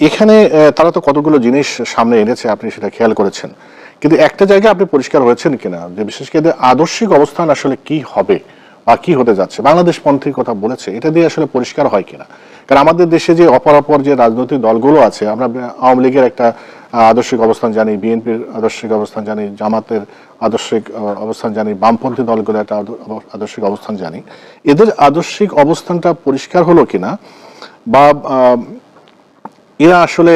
এখানে তারা তো কতগুলো জিনিস সামনে এনেছে আপনি সেটা খেয়াল করেছেন। কিন্তু একটা জায়গায় আপনি পরিষ্কার হয়েছেন কিনা? যে বিশেষ করে আদর্শিক অবস্থান আসলে কি হবে বা কি হতে যাচ্ছে? বাংলাদেশ পন্থীর কথা বলেছে, এটা দিয়ে আসলে পরিষ্কার হয় কিনা? কারণ আমাদের দেশে যে অপরাপর যে রাজনৈতিক দলগুলো আছে, আমরা আওয়ামী লীগের একটা আদর্শিক অবস্থান জানি, বিএনপির আদর্শিক অবস্থান জানি, জামাতের আদর্শিক অবস্থান জানি, বামপন্থী দলগুলো একটা আদর্শিক অবস্থান জানি। এদের আদর্শিক অবস্থানটা পরিষ্কার হলো কিনা? বা এরা আসলে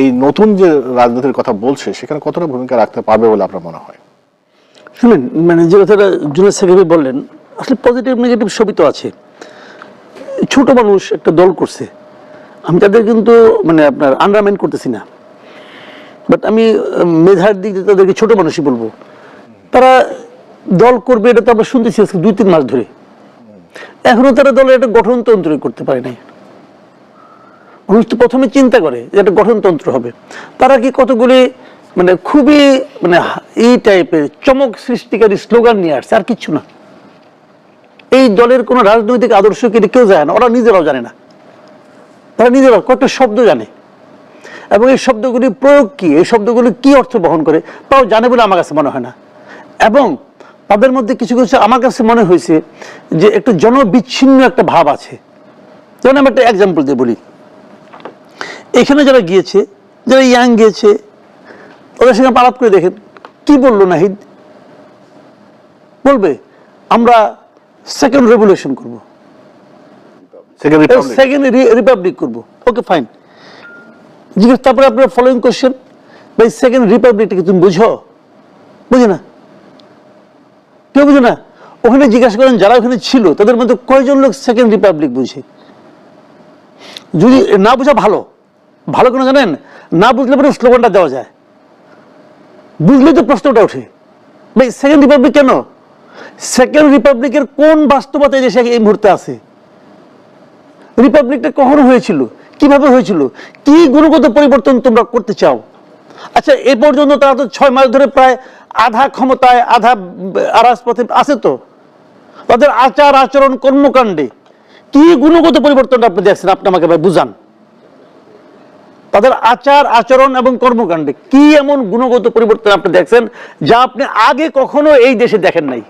এই নতুন যে রাজনীতির কথা বলছে, সেখানে কতটা ভূমিকা রাখতে পারবে বলে আপনার মনে হয়? শুনেন মানে যে কথাটা জুনাদ সাকিবি বললেন, আসলে পজিটিভ নেগেটিভ সবই তো আছে। ছোট মানুষ একটা দল করছে। আমি তাদের কিন্তু মানে আপনার আন্ডারমাইন করতেছি না। বাট আমি মেধার দিক দিয়ে তাদেরকে ছোট মানুষই বলব। তারা দল করবে, এটা তো আমরা শুনতেছি আজকে দুই তিন মাস ধরে। এখনও তারা দলের একটা গঠনতন্ত্রই করতে পারে নাই। মানুষ তো প্রথমে চিন্তা করে যে একটা গঠনতন্ত্র হবে। তারা কি কতগুলি মানে খুবই মানে এই টাইপের চমক সৃষ্টিকারী স্লোগান নিয়ে আসছে? আর কিচ্ছু না। এই দলের কোনো রাজনৈতিক আদর্শ কিন্তু কেউ জানে না? ওরা নিজেরাও জানে না। তারা নিজেরাও কয়েকটা শব্দ জানে। এবং এই শব্দগুলি প্রয়োগ কি? এই শব্দগুলি কি অর্থ বহন করে? তাও জানে বলে আমার কাছে মনে হয় না। এবং তাদের মধ্যে কিছু কিছু আমার কাছে মনে হয়েছে যে একটু জনবিচ্ছিন্ন একটা ভাব আছে। যেমন আমি একটা এক্সাম্পল দিয়ে বলি। এখানে যারা গিয়েছে যারা ইয়াং গিয়েছে ওদের সঙ্গে আলাপ করে দেখেন কি বলল নাহিদ? বলবে আমরা সেকেন্ড রেভলিউশন করব। সেকেন্ড রিপাবলিক করব। ওকে ফাইন জিজ্ঞেস তারপরে আপনার ফলোয়িং কোশ্চেন ভাই সেকেন্ড রিপাবলিকটা কি তুমি বুঝো? বুঝে না। কেউ বুঝে না? ওখানে জিজ্ঞাসা করেন যারা ওখানে ছিল তাদের মধ্যে কয়জন লোক সেকেন্ড রিপাবলিক বুঝে? যদি না বোঝা ভালো ভালো কেন জানেন? না বুঝলে পরে স্লোগানটা দেওয়া যায়। বুঝলেই তো প্রশ্নটা ওঠে। ভাই সেকেন্ড রিপাবলিক কেন? সেকেন্ড রিপাবলিকের কোন বাস্তবতা এই দেশে এই মুহূর্তে আছে? রিপাবলিকটা কখন হয়েছিল? কীভাবে হয়েছিল? কি গুণগত পরিবর্তন তোমরা করতে চাও? আচ্ছা এ পর্যন্ত তারা তো ছয় মাস ধরে প্রায় আধা ক্ষমতায়, আধা আরাজপথে আছে তো? তাদের আচার আচরণ কর্মকাণ্ডে কি গুণগত পরিবর্তনটা আপনি দেখছেন? আপনি আমাকে ভাই বুঝান। তাদের আচার, আচরণ এবং কর্মকাণ্ডে কি এমন গুণগত পরিবর্তন আপনি দেখছেন যা আপনি আগে কখনো এই দেশে দেখেন নাই?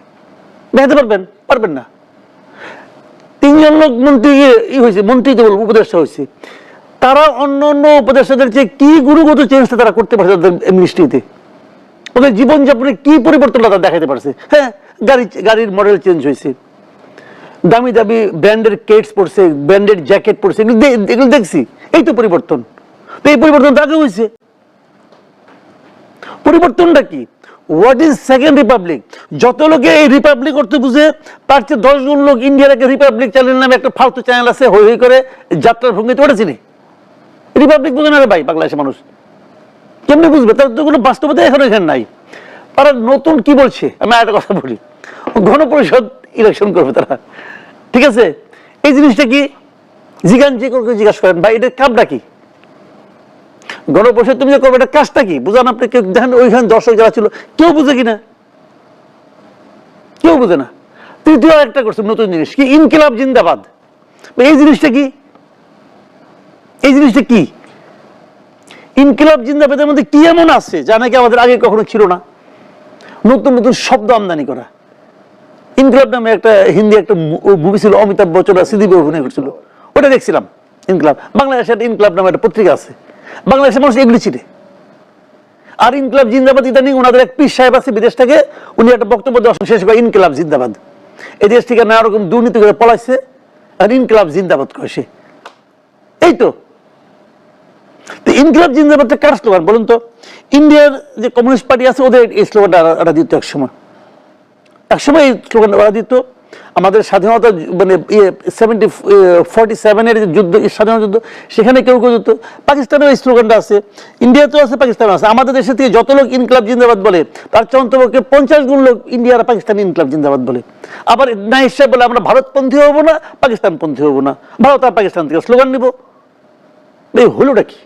দেখাতে পারবেন? পারবেন না। তিনজন লোক মন্ত্রী ই হয়েছে, মন্ত্রী যে বলব, উপদেষ্টা হয়েছে। তারা অন্য অন্য উপদেষ্টাদের চেয়ে কি গুণগত চেঞ্জটা তারা করতে পারছে তাদের মিনিস্ট্রিতে ওদের জীবনযাপনে কি পরিবর্তনটা তারা দেখাতে পারছে? হ্যাঁ গাড়ি, গাড়ির মডেল চেঞ্জ হয়েছে। দামি দামি ব্র্যান্ডের কেটস পড়ছে ব্র্যান্ডেড জ্যাকেট পড়ছে এগুলো দেখছি। এই তো পরিবর্তন। তো এই পরিবর্তন তো আগে হয়েছে? পরিবর্তনটা কি? হোয়াট ইজ সেকেন্ড রিপাবলিক যত লোকে এই রিপাবলিক অর্থ বুঝে, তার চেয়ে দশ জন লোক ইন্ডিয়ার একটা রিপাবলিক চ্যানেল নামে একটা ফালতু চ্যানেল আছে, হই হই করে যাত্রার ভঙ্গিতে ওটা চিনি রিপাবলিক বুঝে না রে ভাই বাংলাদেশের মানুষ। কেমনি বুঝবে? তার তো কোনো বাস্তবতা এখন এখানে নাই। তারা নতুন কি বলছে? আমি একটা কথা বলি। গণপরিষদ ইলেকশন করবে তারা। ঠিক আছে? এই জিনিসটা কি? জিজ্ঞান যে করে জিজ্ঞাসা করেন, ভাই, এটার কামটা কি? গণপরিষদ তুমি যে করবে, এটা কাজটা কি? বুঝান আপনি কেউ, দেখেন ওইখানে দর্শক যারা ছিল, কেউ বুঝে কিনা? কেউ বুঝে না। তৃতীয় একটা করছে নতুন জিনিস, কি? ইনকিলাব জিন্দাবাদ। এই জিনিসটা কি? এই জিনিসটা কি? ইনকিলাব জিন্দাবাদের মধ্যে কি এমন আছে যা নাকি আমাদের আগে কখনো ছিল না? নতুন নতুন শব্দ আমদানি করা। ইনকিলাব নামে একটা হিন্দি একটা মুভি ছিল, অমিতাভ বচ্চন আর সিদ্দিক অভিনয় করছিল। ওটা দেখছিলাম, ইনকিলাব। বাংলাদেশের ইনকিলাব নামে একটা পত্রিকা আছে। বাংলাদেশের মানুষ এগুলি চিনে আর ইনকিলাব জিন্দাবাদ ইদানিং ওনাদের এক পীর সাহেব আছে বিদেশ থেকে উনি একটা বক্তব্য দেওয়া শেষ করে ইনকিলাব জিন্দাবাদ এই দেশ থেকে নানা রকম দুর্নীতি করে পলাইছে আর ইনকিলাব জিন্দাবাদ করে সে এই তো ইনকিলাব জিন্দাবাদটা কার স্লোগান বলুন তো ইন্ডিয়ার যে কমিউনিস্ট পার্টি আছে ওদের এই স্লোগানটা ওরা দিত এক সময় একসময় এই স্লোগান ওরা দিত আমাদের স্বাধীনতা মানে ইয়ে সেভেন্টি ফর্টি সেভেনের যে যুদ্ধ স্বাধীনতা যুদ্ধ, সেখানে কেউ কেউ যুদ্ধ, পাকিস্তানেও এই স্লোগানটা আছে, ইন্ডিয়াতেও আছে, পাকিস্তানেও আছে। আমাদের দেশে থেকে যত লোক ইনকলাব জিন্দাবাদ বলে, তার চেয়ে অন্তপক্ষে পঞ্চাশ গুণ লোক ইন্ডিয়া আর পাকিস্তান ইনকলাব জিন্দাবাদ বলে। আবার না হিসাব বলে আমরা ভারতপন্থী হব না, পাকিস্তানপন্থী হব না। ভারত আর পাকিস্তান থেকে স্লোগান নিব। এই হলোটা কি?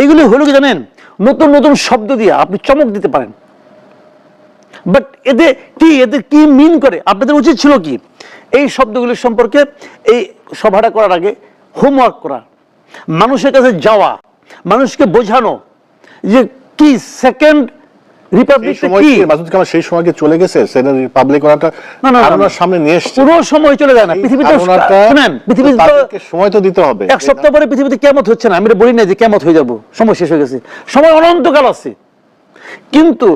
এইগুলি হলো কি জানেন? নতুন নতুন শব্দ দিয়ে আপনি চমক দিতে পারেন। বাট এদের কি এদের কি মিন করে? আপনাদের উচিত ছিল কি? এই শব্দগুলির সম্পর্কে এই সভাটা করার আগে হোমওয়ার্ক করা। মানুষের কাছে যাওয়া মানুষকে বোঝানো যে কি সেকেন্ড রিপাবলিক সময় কি? কি? মাসুদ কামাল সেই সময় চলে গেছে? সেকেন্ড রিপাবলিক ওনাটা না, না, না, ধারণার না। সামনে নিয়ে এসছে। পুরো সময় চলে যায় না। পৃথিবীতে শুনেন পৃথিবীতে সময় তো দিতে হবে। এক সপ্তাহ পরে পৃথিবীতে কেমত হচ্ছে না। আমি বলি না যে কেমত হয়ে যাব। সময় শেষ হয়ে গেছে। সময় অনন্তকাল আছে। কিন্তু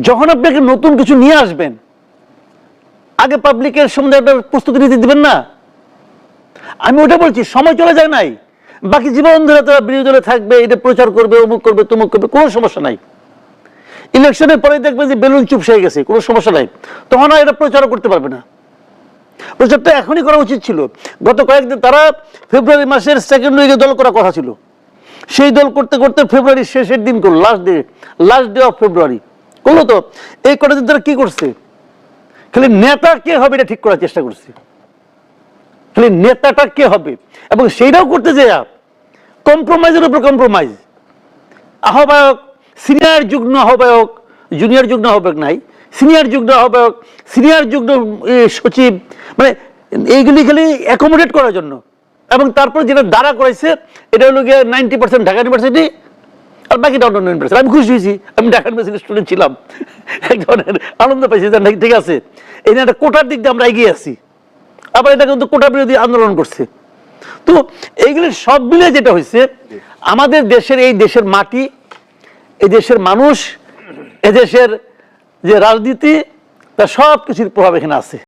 যখন আপনি একটা নতুন কিছু নিয়ে আসবেন, আগে পাবলিকের সম্বন্ধে একটা প্রস্তুতি নিতে দিবেন না। আমি ওটা বলছি, সময় চলে যায় নাই। বাকি জীবন ধরে তারা বিরোধী দলে থাকবে, এটা প্রচার করবে, অমুক করবে, তমুক করবে, কোনো সমস্যা নাই। ইলেকশনের পরে দেখবে যে বেলুন চুপ হয়ে গেছে, কোনো সমস্যা নাই। তখন আর এটা প্রচারও করতে পারবে না। প্রচারটা এখনই করা উচিত ছিল। গত কয়েকদিন তারা ফেব্রুয়ারি মাসের সেকেন্ড উইকে দল করার কথা ছিল। সেই দল করতে করতে ফেব্রুয়ারির শেষের দিন করল last day last day of February করল তো? এই কটা দিন তারা কি করছে? খালি নেতা কে হবে এটা ঠিক করার চেষ্টা করছে। খালি নেতাটা কে হবে? এবং সেইটাও করতে যায় কম্প্রোমাইজের উপর কম্প্রোমাইজ আহ্বায়ক সিনিয়র যুগ্ম আহ্বায়ক জুনিয়র যুগ্ম আহ্বায়ক নাই সিনিয়র যুগ্ম আহ্বায়ক সিনিয়র যুগ্ম এ, সচিব মানে এইগুলি খালি অ্যাকোমোডেট করার জন্য। এবং তারপর যেটা দ্বারা করাইছে, এটা হলো গিয়ে নাইনটি পার্সেন্ট ঢাকা ইউনিভার্সিটি আর বাকিটা অন্য ইউনিভার্সিটি আমি খুশি হয়েছি, আমি ঢাকা ইউনিভার্সিটির স্টুডেন্ট ছিলাম। এক ধরনের আনন্দ পাইছি যে, ঠিক আছে, এই যে একটা কোটার দিক দিয়ে আমরা এগিয়ে আছি। আবার এটা কিন্তু কোটা বিরোধী আন্দোলন করছে। তো এইগুলি সব মিলে যেটা হয়েছে, আমাদের দেশের এই দেশের মাটি, এই দেশের মানুষ, এদেশের যে রাজনীতি তা সব কিছুর প্রভাব এখানে আছে।